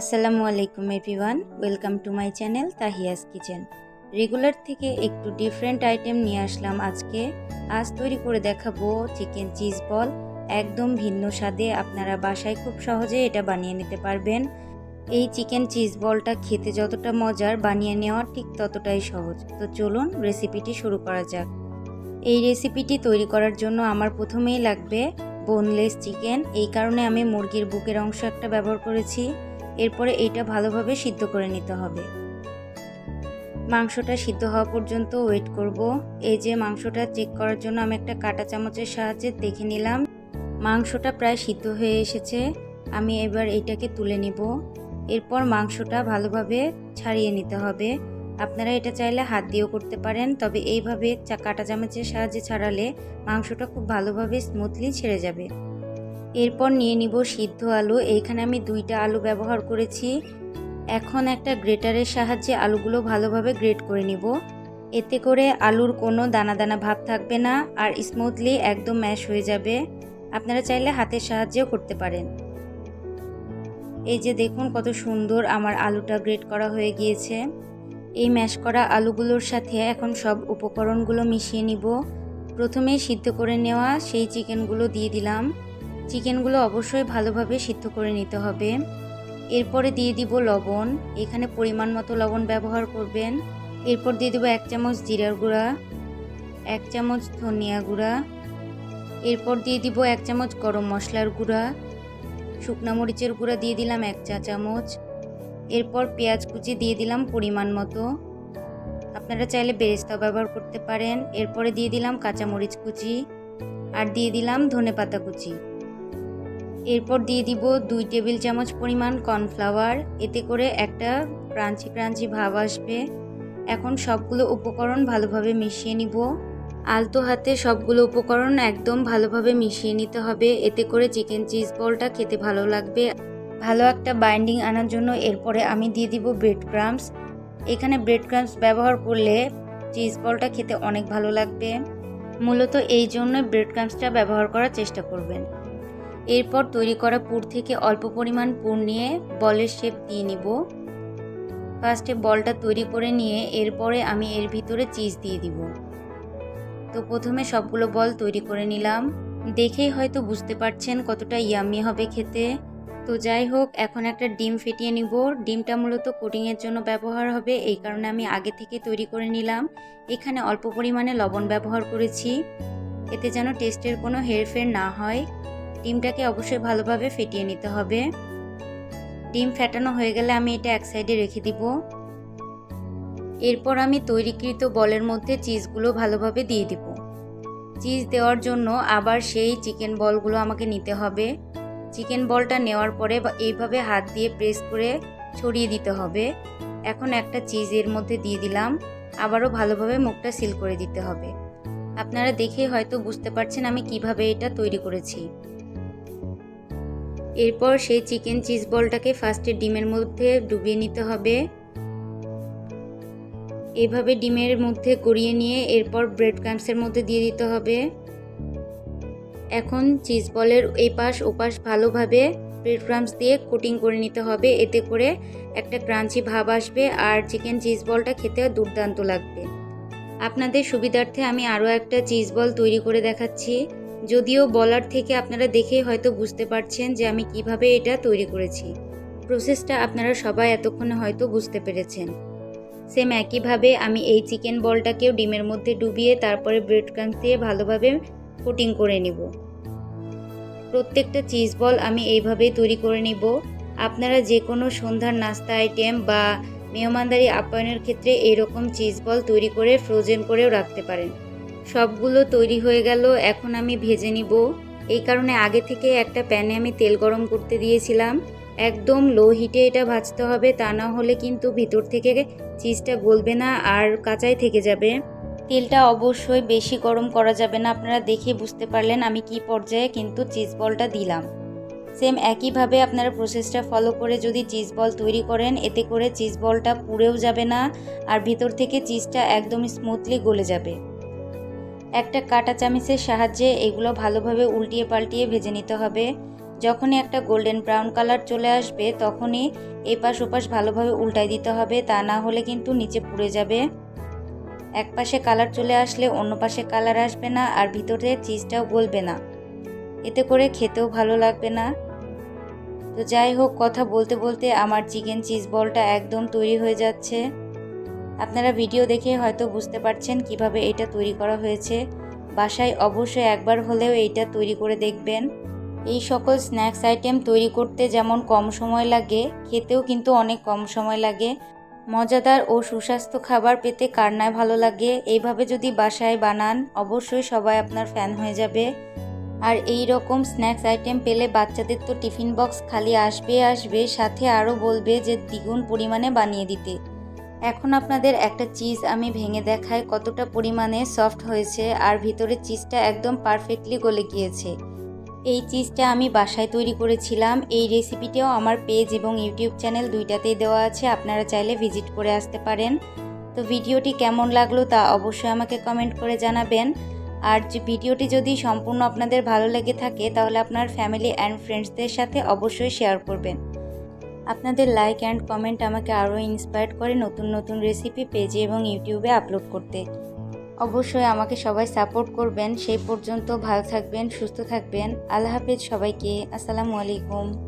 আসসালামু আলাইকুম everyone, welcome to my channel Tahia's kitchen. Regular থেকে একটু ডিফারেন্ট আইটেম নিয়ে আসলাম আজকে। আজ তৈরি করে দেখাবো চিকেন চিজ বল, একদম ভিন্ন স্বাদে আপনারা বাসায় খুব সহজে এটা বানিয়ে নিতে পারবেন। এই চিকেন চিজ বলটা খেতে যতটা মজার বানিয়ে নেওয়া ঠিক ততটাই সহজ। তো চলুন রেসিপিটি শুরু করা যাক। এই রেসিপিটি তৈরি করার জন্য আমার প্রথমেই লাগবে বোনলেস চিকেন। এই কারণে আমি মুরগির বুকের অংশ একটা ব্যবহার করেছি। এরপরে এইটা ভালোভাবে সিদ্ধ করে নিতে হবে। মাংসটা সিদ্ধ হওয়া পর্যন্ত ওয়েট করব। এই যে মাংসটা চেক করার জন্য আমি একটা কাঁটা চামচের সাহায্যে দেখে নিলাম। মাংসটা প্রায় সিদ্ধ হয়ে এসেছে। আমি এবার এইটাকে তুলে নিব। এরপর মাংসটা ভালোভাবে ছাড়িয়ে নিতে হবে। আপনারা এটা চাইলে হাত দিয়েও করতে পারেন, তবে এইভাবে কাঁটা চামচের সাহায্যে ছাড়ালে মাংসটা খুব ভালোভাবে স্মুথলি ছেড়ে যাবে। এরপর নিয়ে নিব সিদ্ধ আলু। এইখানে আমি দুইটা আলু ব্যবহার করেছি। এখন একটা গ্রেটারের সাহায্যে আলুগুলো ভালোভাবে গ্রেট করে নিব। এতে করে আলুর কোনো দানা দানা ভাব থাকবে না আর স্মুথলি একদম ম্যাশ হয়ে যাবে। আপনারা চাইলে হাতের সাহায্যেও করতে পারেন। এই যে দেখুন কত সুন্দর আমার আলুটা গ্রেট করা হয়ে গিয়েছে। এই ম্যাশ করা আলুগুলোর সাথে এখন সব উপকরণগুলো মিশিয়ে নিব। প্রথমে সিদ্ধ করে নেওয়া সেই চিকেনগুলো দিয়ে দিলাম। চিকেনগুলো অবশ্যই ভালোভাবে সিদ্ধ করে নিতে হবে। এরপরে দিয়ে দিব লবণ। এখানে পরিমাণ মতো লবণ ব্যবহার করবেন। এরপর দিয়ে দেবো এক চামচ জিরার গুঁড়া, এক চামচ ধনিয়া গুঁড়া, এরপর দিয়ে দিব এক চামচ গরম মশলার গুঁড়া, শুকনো মরিচের গুঁড়া দিয়ে দিলাম এক চা চামচ, এরপর পেঁয়াজ কুচি দিয়ে দিলাম পরিমাণ মতো। আপনারা চাইলে বেরেস্তা ব্যবহার করতে পারেন। এরপরে দিয়ে দিলাম কাঁচামরিচ কুচি আর দিয়ে দিলাম ধনে পাতা কুচি। এরপর দিয়ে দিব দুই টেবিল চামচ পরিমাণ কর্নফ্লাওয়ার। এতে করে একটা ক্রাঞ্চি ক্রাঞ্চি ভাব আসবে। এখন সবগুলো উপকরণ ভালোভাবে মিশিয়ে নিব। আলতো হাতে সবগুলো উপকরণ একদম ভালোভাবে মিশিয়ে নিতে হবে। এতে করে চিকেন চিজ বলটা খেতে ভালো লাগবে। ভালো একটা বাইন্ডিং আনার জন্য এরপরে আমি দিয়ে দিব ব্রেড ক্রামস এখানে ব্রেড ক্রামস ব্যবহার করলে চিজ বলটা খেতে অনেক ভালো লাগবে। মূলত এই জন্য ব্রেড ক্রামসটা ব্যবহার করার চেষ্টা করবেন। এরপর তৈরি করা পুর থেকে অল্প পরিমাণ পুর নিয়ে বলের শেপ দিয়ে নিব। ফার্স্টে বলটা তৈরি করে নিয়ে এরপরে আমি এর ভিতরে চিজ দিয়ে দিব। তো প্রথমে সবগুলো বল তৈরি করে নিলাম। দেখেই হয়তো বুঝতে পারছেন কতটা ইয়ামি হবে খেতে। তো যাই হোক, এখন একটা ডিম ফেটিয়ে নিব। ডিমটা মূলত কোটিংয়ের জন্য ব্যবহার হবে, এই কারণে আমি আগে থেকে তৈরি করে নিলাম। এখানে অল্প পরিমাণে লবণ ব্যবহার করেছি। এতে যেন টেস্টের কোনো হেরফের না হয়। ডিমটাকে অবশ্যই ভালোভাবে ফেটিয়ে নিতে হবে। ডিম ফেটানো হয়ে গেলে আমি এটা এক সাইডে রেখে দিব। এরপর আমি তৈরিকৃত বলের মধ্যে চিজগুলো ভালোভাবে দিয়ে দিব। চিজ দেওয়ার জন্য আবার সেই চিকেন বলগুলো আমাকে নিতে হবে। চিকেন বলটা নেওয়ার পরে এইভাবে হাত দিয়ে প্রেস করে ছড়িয়ে দিতে হবে। এখন একটা চিজ এর মধ্যে দিয়ে দিলাম। আবারও ভালোভাবে মুখটা সিল করে দিতে হবে। আপনারা দেখে হয়তো বুঝতে পারছেন আমি কীভাবে এটা তৈরি করেছি। এরপর সেই চিকেন চিজ বলটাকে ফার্স্টে ডিমের মধ্যে ডুবিয়ে নিতে হবে। এভাবে ডিমের মধ্যে গড়িয়ে নিয়ে এরপর ব্রেড ক্রামসের মধ্যে দিয়ে দিতে হবে। এখন চিজ বলের এই পাশ ওপাশ ভালোভাবে ব্রেড ক্রামস দিয়ে কোটিং করে নিতে হবে। এতে করে একটা ক্রাঞ্চি ভাব আসবে আর চিকেন চিজ বলটা খেতে দুর্দান্ত লাগবে। আপনাদের সুবিধার্থে আমি আরও একটা চিজ বল তৈরি করে দেখাচ্ছি। যদিও বলার থেকে আপনারা দেখে হয়তো বুঝতে পারছেন যে আমি কীভাবে এটা তৈরি করেছি। প্রসেসটা আপনারা সবাই এতক্ষণে হয়তো বুঝতে পেরেছেন। সেম একইভাবে আমি এই চিকেন বলটাকেও ডিমের মধ্যে ডুবিয়ে তারপরে ব্রেড ক্রাম্স দিয়ে ভালোভাবে কোটিং করে নিব। প্রত্যেকটা চিজ বল আমি এইভাবেই তৈরি করে নিব। আপনারা যে কোনো সন্ধ্যার নাস্তা আইটেম বা মেহমানদারি আপ্যায়নের ক্ষেত্রে এরকম চিজ বল তৈরি করে ফ্রোজেন করেও রাখতে পারেন। সবগুলো তৈরি হয়ে গেল, এখন আমি ভেজে নিব। এই কারণে আগে থেকে একটা প্যানে আমি তেল গরম করতে দিয়েছিলাম। একদম লো হিটে এটা ভাজতে হবে, তা না হলে কিন্তু ভিতর থেকে চিজটা গলবে না আর কাঁচাই থেকে যাবে। তেলটা অবশ্যই বেশি গরম করা যাবে না, আপনারা দেখে বুঝতে পারলেন আমি কি পর্যায়ে কিন্তু চিজ বলটা দিলাম। সেম একইভাবে আপনারা প্রসেসটা ফলো করে যদি চিজ বল তৈরি করেন, এতে করে চিজ বলটা পুড়েও যাবে না আর ভিতর থেকে চিজটা একদম স্মুথলি গলে যাবে। একটা কাটা চামিচের সাহায্যে এগুলো ভালোভাবে উল্টিয়ে পাল্টিয়ে ভেজে নিতে হবে। যখনই একটা গোল্ডেন ব্রাউন কালার চলে আসবে, তখনই এপাশ ওপাশ ভালোভাবে উল্টাই দিতে হবে, তা না হলে কিন্তু নিচে পুড়ে যাবে। এক পাশে কালার চলে আসলে অন্য পাশে কালার আসবে না আর ভিতরে চিজটাও গলবে না। এতে করে খেতেও ভালো লাগবে না। তো যাই হোক, কথা বলতে বলতে আমার চিকেন চিজ বলটা একদম তৈরি হয়ে যাচ্ছে। আপনারা ভিডিও দেখে হয়তো বুঝতে পারছেন কীভাবে এটা তৈরি করা হয়েছে। বাসায় অবশ্যই একবার হলেও এইটা তৈরি করে দেখবেন। এই সকল স্ন্যাক্স আইটেম তৈরি করতে যেমন কম সময় লাগে, খেতেও কিন্তু অনেক কম সময় লাগে। মজাদার ও সুস্বাস্থ্য খাবার পেতে কার ভালো লাগে, এইভাবে যদি বাসায় বানান, অবশ্যই সবাই আপনার ফ্যান হয়ে যাবে। আর এই রকম স্ন্যাক্স আইটেম পেলে বাচ্চাদের তো টিফিন বক্স খালি আসবে আসবে, সাথে আরও বলবে যে দ্বিগুণ পরিমাণে বানিয়ে দিতে। এখন আপনাদের একটা চিজ আমি ভেঙে দেখাই কতটা পরিমাণে সফট হয়েছে আর ভিতরে চিজটা একদম পারফেক্টলি গলে গিয়েছে। এই চিজটা আমি বাসায় তৈরি করেছিলাম। এই রেসিপিটাও আমার পেজ এবং ইউটিউব চ্যানেল দুইটাতেই দেওয়া আছে। আপনারা চাইলে ভিজিট করে আসতে পারেন। তো ভিডিওটি কেমন লাগল তা অবশ্যই আমাকে কমেন্ট করে জানাবেন। আর ভিডিওটি যদি সম্পূর্ণ আপনাদের ভালো লেগে থাকে, তাহলে আপনার ফ্যামিলি অ্যান্ড ফ্রেন্ডসদের সাথে অবশ্যই শেয়ার করবেন। আপনাদের লাইক অ্যান্ড কমেন্ট আমাকে আরও ইন্সপায়ার করে নতুন নতুন রেসিপি পেজে এবং ইউটিউবে আপলোড করতে। অবশ্যই আমাকে সবাই সাপোর্ট করবেন। সেই পর্যন্ত ভালো থাকবেন, সুস্থ থাকবেন। আল্লাহ হাফেজ সবাইকে। আসসালামু আলাইকুম।